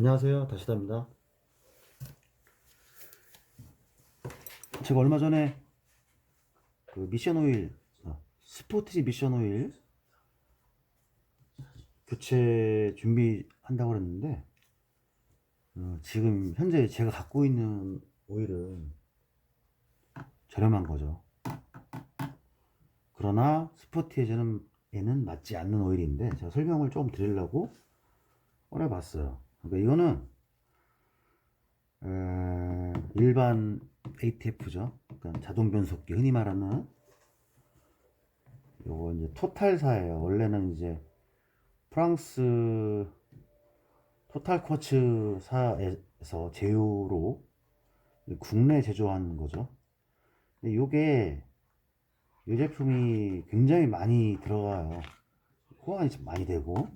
안녕하세요. 다시다입니다. 제가 얼마 전에 그 미션 오일, 아, 스포티지 미션 오일 교체 준비한다고 그랬는데, 어, 지금 현재 제가 갖고 있는 오일은 저렴한 거죠. 그러나 스포티에는 에는 맞지 않는 오일인데 제가 설명을 좀 드리려고 꺼내봤어요. 그러니까 이거는 에, 일반 ATF죠. 그러니까 자동 변속기 흔히 말하는 요거 이제 토탈사예요. 원래는 이제 프랑스 토탈 쿼츠사에서 제휴로 국내 제조한 거죠. 근데 요게 이 제품이 굉장히 많이 들어가요. 호환이 좀 많이 되고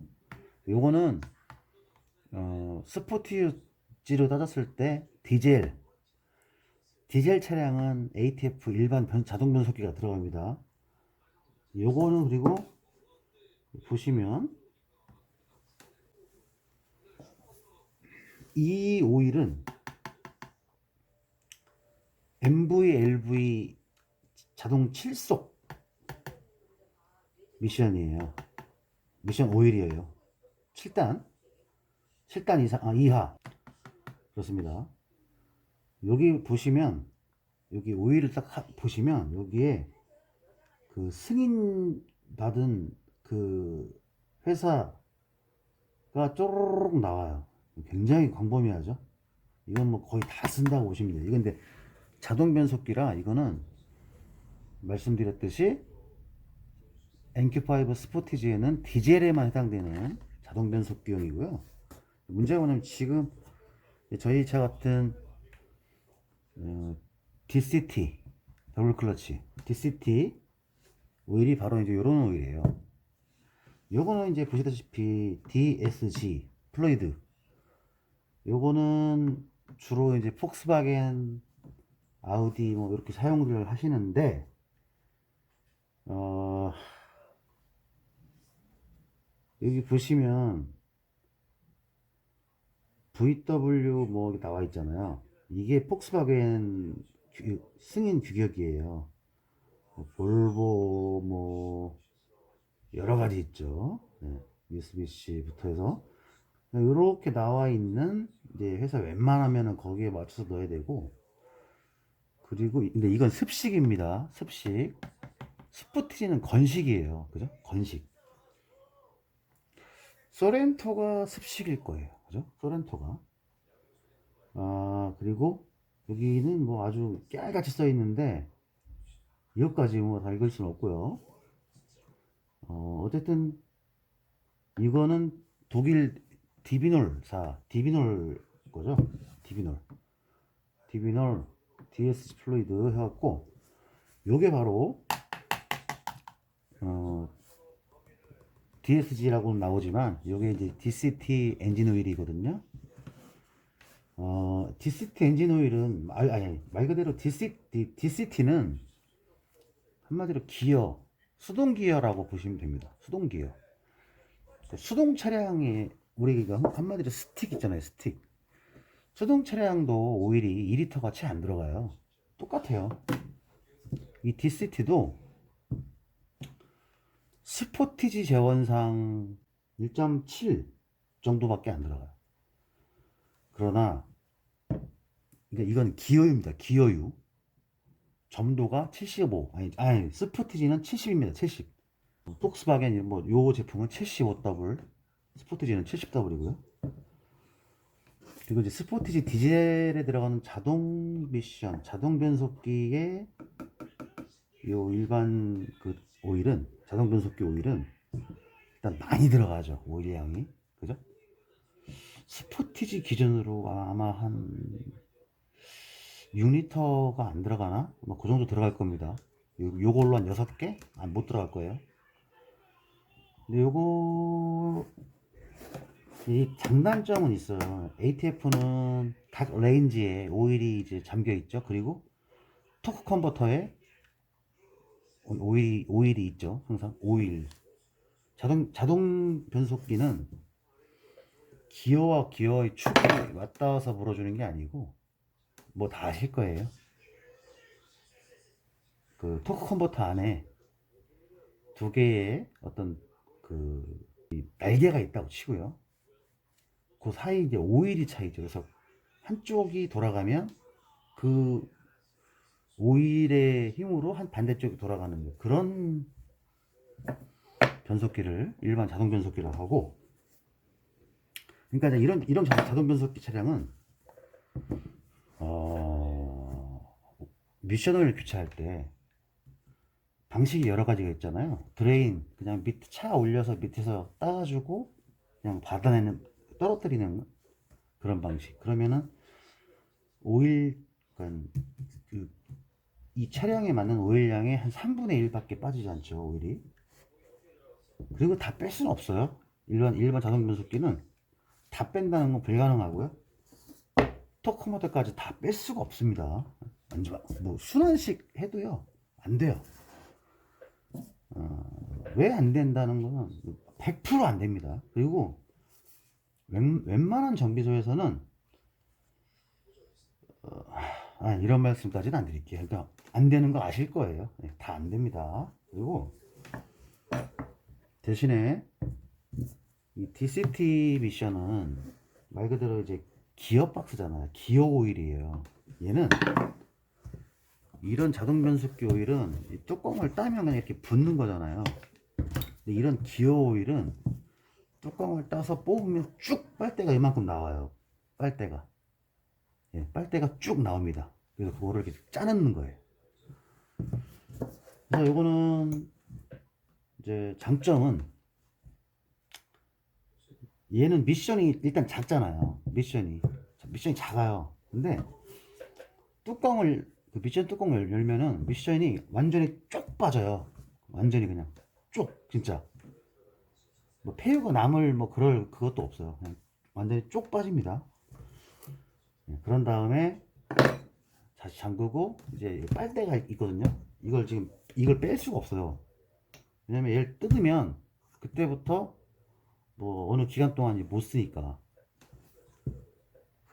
요거는 어, 스포티지로 따졌을 때 디젤 디젤 차량은 ATF 일반 변- 자동 변속기가 들어갑니다. 요거는 그리고 보시면 이 오일은 MV, LV 자동 7속 미션이에요. 미션 오일이에요. 7단 7단 이상, 아, 이하. 그렇습니다. 여기 보시면, 여기 오일을 딱 하- 보시면, 여기에 그 승인 받은 그 회사가 쪼르륵 나와요. 굉장히 광범위하죠. 이건 뭐 거의 다 쓴다고 보시면 돼요. 이건 근데 자동 변속기라 이거는 말씀드렸듯이 NQ5 스포티지에는 디젤에만 해당되는 자동 변속기용이고요. 문제가 뭐냐면 지금 저희 차 같은 어, DCT 더블 클러치 DCT 오일이 바로 이제 이런 오일이에요. 요거는 이제 보시다시피 DSG 플루이드 요거는 주로 이제 폭스바겐 아우디 뭐 이렇게 사용을 하시는데 어 여기 보시면 VW 뭐 나와 있잖아요. 이게 폭스바겐 규- 승인 규격이에요. 뭐 볼보 뭐 여러 가지 있죠. 네, USBC부터 해서 이렇게 나와 있는 이제 회사 웬만하면은 거기에 맞춰서 넣어야 되고 그리고 이- 근데 이건 습식입니다. 습식. 스포티지는 건식이에요. 그죠? 건식. 소렌토가 습식일 거예요. 그죠? 소렌토가. 아, 그리고 여기는 뭐 아주 깨알같이 써 있는데 이것까지 뭐 다 읽을 수는 없고요. 어, 어쨌든 이거는 독일 디비놀사, 디비놀 거죠? 디비놀. 디비놀 DSG 플루이드 해갖고 요게 바로 어, DSG라고는 나오지만 이게 이제 DCT 엔진 오일이거든요. 어, DCT 엔진 오일은 말 아니, 아니 말 그대로 DCT DCT는 한마디로 기어 수동 기어라고 보시면 됩니다. 수동 기어. 그 수동 차량에 우리가 한마디로 스틱 있잖아요. 스틱. 수동 차량도 오일이 2리터가 채 안 들어가요. 똑같아요. 이 DCT도 스포티지 재원상 1.7 정도밖에 안 들어가요. 그러나 그러니까 이건 기어유입니다. 기어유. 점도가 75. 아니, 아니 스포티지는 70입니다. 70. 폭스바겐 뭐요 제품은 75W, 스포티지는 70W고요. 그리고 이제 스포티지 디젤에 들어가는 자동 미션, 자동 변속기의 요 일반 그 오일은 자동 변속기 오일은 일단 많이 들어가죠 오일 양이 그죠? 스포티지 기준으로 아마 한 6리터가 안 들어가나? 뭐그 정도 들어갈 겁니다. 요, 요걸로 한 6개? 안 못 들어갈 거예요. 근데 요거 이 장단점은 있어요. ATF는 각 레인지에 오일이 이제 잠겨 있죠. 그리고 토크 컨버터에 오일이 오일이 있죠. 항상 오일. 자동 자동 변속기는 기어와 기어의 축이 왔다 와서 물어주는 게 아니고 뭐 다 아실 거예요. 그 토크 컨버터 안에 두 개의 어떤 그이 날개가 있다고 치고요. 그 사이 이제 오일이 차이죠. 그래서 한쪽이 돌아가면 그 오일의 힘으로 한 반대쪽이 돌아가는 그런 변속기를 일반 자동 변속기라고 하고 그러니까 이런 이런 자- 자동 변속기 차량은 어 미션을 교체할 때 방식이 여러 가지가 있잖아요. 드레인 그냥 밑 차 올려서 밑에서 따가지고 그냥 받아내는 떨어뜨리는 그런 방식. 그러면은 오일 그러니까 그, 이 차량에 맞는 오일량의 한 3분의 1밖에 빠지지 않죠 오일이. 그리고 다 뺄 수는 없어요. 일반 일반 자동 변속기는 다 뺀다는 건 불가능하고요. 토크 모터까지 다 뺄 수가 없습니다. 완전 뭐 순환식 해도요 안 돼요. 왜안 된다는 거는 100%안 됩니다. 그리고 웬, 웬만한 정비소에서는 어, 아, 이런 말씀까지는 안 드릴게요. 그러니까 안 되는 거 아실 거예요. 다 안 됩니다. 그리고 대신에 이 DCT 미션은 말 그대로 이제 기어 박스잖아요. 기어 오일이에요. 얘는 이런 자동 변속기 오일은 이 뚜껑을 따면 그냥 이렇게 붙는 거잖아요. 근데 이런 기어 오일은 뚜껑을 따서 뽑으면 쭉 빨대가 이만큼 나와요. 빨대가. 예, 빨대가 쭉 나옵니다. 그래서 그거를 이렇게 짜넣는 거예요. 그래서 이거는 이제 장점은 얘는 미션이 일단 작잖아요. 미션이 미션이 작아요. 근데 뚜껑을 그 미션 뚜껑을 열면은 미션이 완전히 쭉 빠져요. 완전히 그냥 쭉 진짜 뭐 폐유가 남을 뭐 그럴 그것도 없어요. 완전히 쭉 빠집니다. 예, 그런 다음에 다시 잠그고 이제 빨대가 있거든요. 이걸 지금 이걸 뺄 수가 없어요. 왜냐면 얘를 뜯으면 그때부터 뭐 어느 기간 동안 못 쓰니까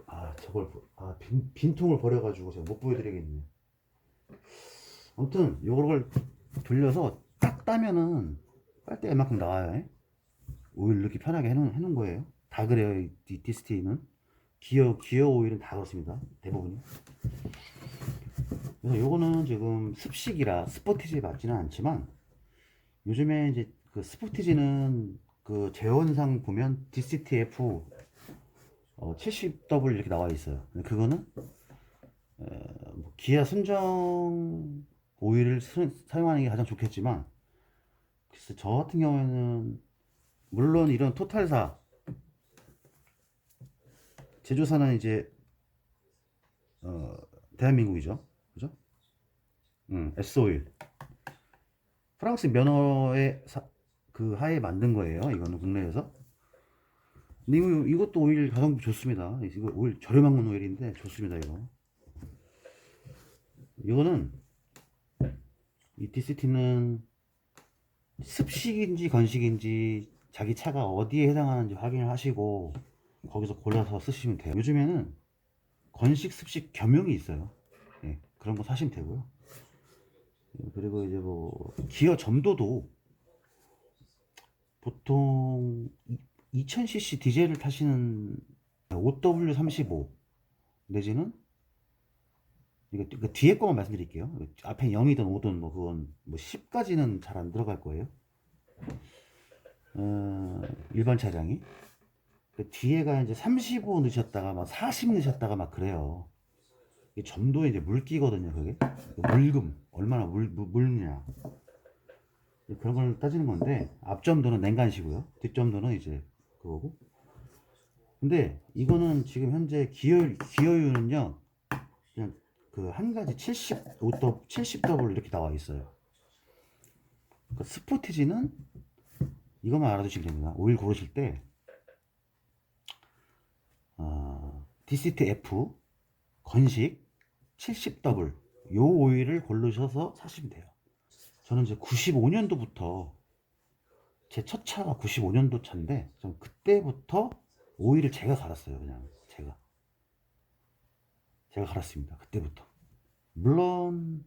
아 저걸 보- 아 빈, 빈통을 버려가지고 제가 못 보여드리겠네. 아무튼 요걸 돌려서 딱 따면은 빨대가 이만큼 나와요. 예? 오일 넣기 편하게 해놓은, 거예요. 다 그래요. 이, 이 디스티는 기어 기어 오일은 다 그렇습니다. 대부분이. 그래서 요거는 지금 습식이라 스포티지에 맞지는 않지만 요즘에 이제 그 스포티지는 그 재원상 보면 DCTF 어, 70W 이렇게 나와 있어요. 그거는 어, 뭐 기아 순정 오일을 쓰- 사용하는 게 가장 좋겠지만 글쎄 저 같은 경우에는 물론 이런 토탈사 제조사는 이제 어, 대한민국이죠. 그죠? 음, S오일. 프랑스 면허의 사- 그 하에 만든 거예요. 이거는 국내에서. 근데 이거, 이것도 오일 가성비 좋습니다. 이거 오일 저렴한 오일인데 좋습니다. 이거. 이거는 이 DCT는 습식인지 건식인지 자기 차가 어디에 해당하는지 확인을 하시고 거기서 골라서 쓰시면 돼요. 요즘에는 건식 습식 겸용이 있어요. 예, 그런 거 사시면 되고요. 예, 그리고 이제 뭐 기어 점도도 보통 2000cc 디젤을 타시는 5W35 내지는 이거 그 뒤에 거만 말씀드릴게요. 앞에 0이든 5든 뭐 그건 뭐 10까지는 잘 안 들어갈 거예요. 어, 일반 차량이 그 뒤에가 이제 35 넣으셨다가 막 40 넣으셨다가 막 그래요. 이 점도에 이제 물기거든요, 그게. 그 물금 얼마나 물, 물 물느냐 그런 걸 따지는 건데 앞점도는 냉간시고요, 뒷점도는 이제 그거고. 근데 이거는 지금 현재 기어 기어유는요, 그냥 그 한 가지 70 5더 70W 이렇게 나와 있어요. 그 스포티지는 이것만 알아두시면 됩니다. 오일 고르실 때 어, DCT F 건식 70W 요 오일을 고르셔서 사시면 돼요. 저는 이제 95년도부터 제 첫 차가 95년도 차인데 전 그때부터 오일을 제가 갈았어요. 그냥 제가 제가 갈았습니다. 그때부터 물론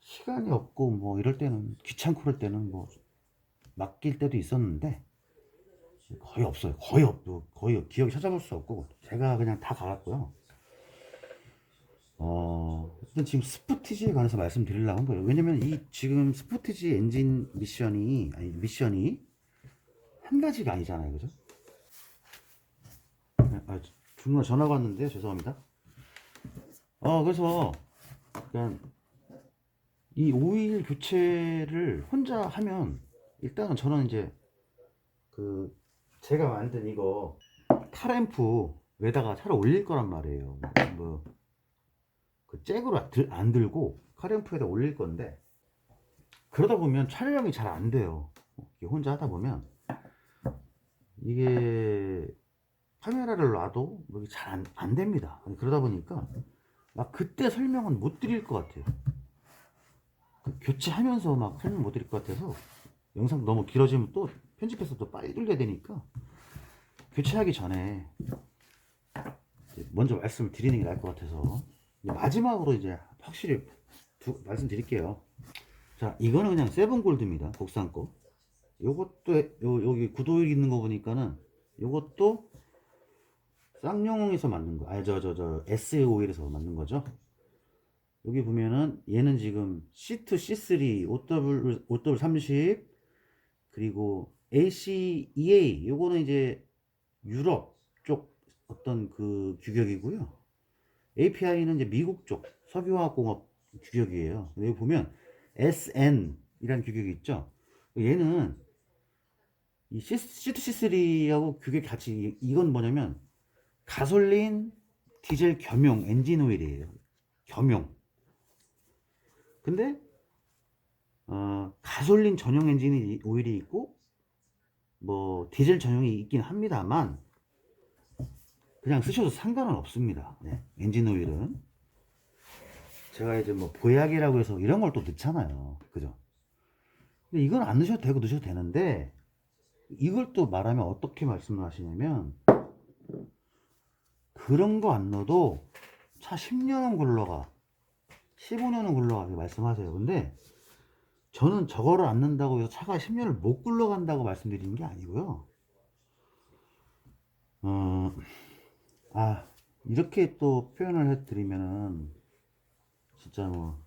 시간이 없고 뭐 이럴 때는 귀찮고 그럴 때는 뭐 맡길 때도 있었는데 거의 없어요. 거의 없고 거의 기억이 찾아볼 수 없고 제가 그냥 다 갈았고요. 어, 일단 지금 스포티지에 관해서 말씀드리려고 한 거예요. 왜냐면 이 지금 스포티지 엔진 미션이 아니 미션이 한 가지가 아니잖아요, 그죠? 아, 중간 전화가 왔는데 죄송합니다. 어, 그래서 약간 이 오일 교체를 혼자 하면 일단은 저는 이제 그 제가 만든 이거 카램프 에다가 차를 올릴 거란 말이에요. 뭐 그 잭으로 들- 안 들고 카램프에다 올릴 건데 그러다 보면 촬영이 잘 안 돼요. 혼자 하다 보면 이게 카메라를 놔도 잘안 안 됩니다. 그러다 보니까 막 그때 설명은 못 드릴 것 같아요. 그 교체하면서 막 설명 못 드릴 것 같아서 영상 너무 길어지면 또 편집해서 또 빨리 돌려야 되니까 교체하기 전에 먼저 말씀을 드리는 게 나을 것 같아서 마지막으로 이제 확실히 두- 말씀드릴게요. 자, 이거는 그냥 세븐골드입니다. 국산 거. 요것도 요, 여기 구도일 있는 거 보니까는 요것도 쌍용에서 만든 거. 아, 저, 저, 저, SAO일에서 만든 거죠. 여기 보면은 얘는 지금 C2, C3, OW, OW30 그리고 ACEA 요거는 이제 유럽 쪽 어떤 그 규격이고요. API는 이제 미국 쪽 석유화학공업 규격이에요. 여기 보면 SN이라는 규격이 있죠. 얘는 이 C2C3하고 규격이 같이 이- 이건 뭐냐면 가솔린 디젤 겸용 엔진 오일이에요. 겸용. 근데 어, 가솔린 전용 엔진 오일이 있고 뭐 디젤 전용이 있긴 합니다만 그냥 쓰셔도 상관은 없습니다. 네, 엔진 오일은 제가 이제 뭐 보약이라고 해서 이런 걸 또 넣잖아요. 그죠? 근데 이건 안 넣으셔도 되고 넣으셔도 되는데 이걸 또 말하면 어떻게 말씀을 하시냐면 그런 거 안 넣어도 차 10년은 굴러가 15년은 굴러가 말씀하세요. 근데 저는 저거를 안 넣는다고 해서 차가 10년을 못 굴러간다고 말씀드리는 게 아니고요. 어, 아, 이렇게 또 표현을 해드리면은 진짜 뭐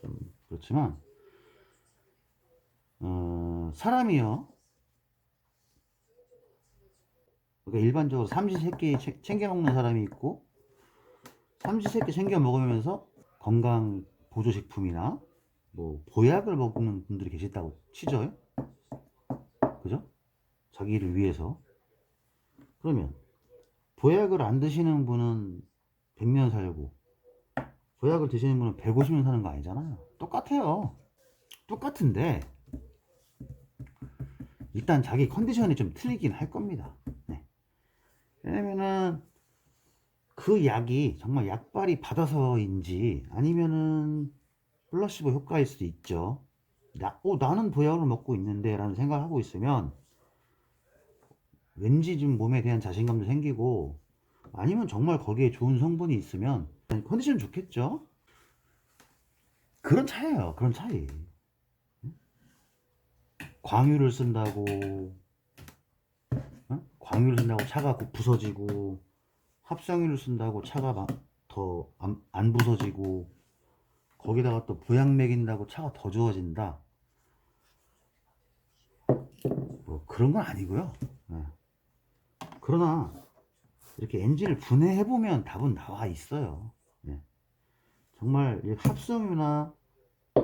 좀 그렇지만 어, 사람이요. 그러니까 일반적으로 삼시세끼 채- 챙겨 먹는 사람이 있고 삼시세끼 챙겨 먹으면서 건강 보조식품이나 뭐 보약을 먹는 분들이 계시다고 치죠. 그죠? 자기를 위해서. 그러면 보약을 안 드시는 분은 100년 살고 보약을 드시는 분은 150년 사는 거 아니잖아요. 똑같아요. 똑같은데 일단 자기 컨디션이 좀 틀리긴 할 겁니다. 네. 왜냐면은 그 약이 정말 약발이 받아서인지 아니면은 플라시보 효과일 수도 있죠. 나, 어, 나는 보약을 먹고 있는데 라는 생각을 하고 있으면 왠지 좀 몸에 대한 자신감도 생기고 아니면 정말 거기에 좋은 성분이 있으면 컨디션 좋겠죠? 그런 차이에요. 그런 차이. 광유를 쓴다고 어? 광유를 쓴다고 차가 곧 부서지고 합성유를 쓴다고 차가 더 안 부서지고 거기다가 또 보약 먹인다고 차가 더 좋아진다. 뭐 그런 건 아니고요. 예. 그러나 이렇게 엔진을 분해해 보면 답은 나와 있어요. 예. 정말 이 합성유나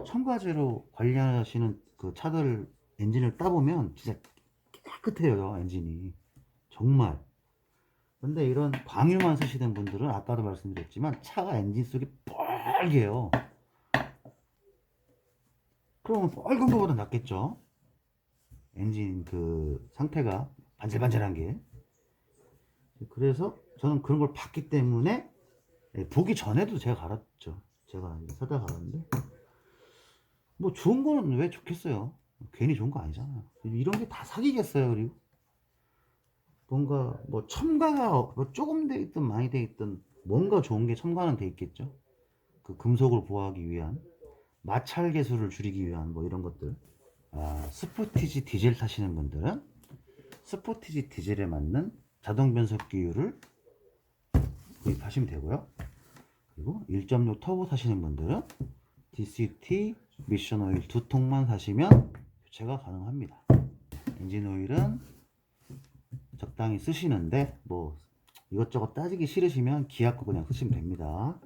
첨가제로 관리하시는 그 차들 엔진을 따보면 진짜 깨끗해요 엔진이 정말. 근데 이런 광유만 쓰시는 분들은 아까도 말씀드렸지만 차가 엔진 속이 빨개요. 그러면 빨간 거보다 낫겠죠? 엔진 그 상태가 반질반질한 게. 그래서 저는 그런 걸 봤기 때문에 예, 보기 전에도 제가 갈았죠. 제가 사다 갈았는데 뭐 좋은 거는 왜 좋겠어요? 괜히 좋은 거 아니잖아요. 이런 게 다 사기겠어요, 그리고 뭔가 뭐 첨가가 뭐 조금 돼 있든 많이 돼 있든 뭔가 좋은 게 첨가는 돼 있겠죠. 그 금속을 보호하기 위한 마찰 계수를 줄이기 위한 뭐 이런 것들. 아, 스포티지 디젤 타시는 분들은 스포티지 디젤에 맞는 자동 변속기율을 구입하시면 되고요. 그리고 1.6 터보 사시는 분들은 DCT 미션 오일 두 통만 사시면 교체가 가능합니다. 엔진 오일은 적당히 쓰시는데 뭐 이것저것 따지기 싫으시면 기아 거 그냥 쓰시면 됩니다.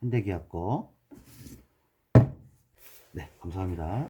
현대 기아 거. 네, 감사합니다.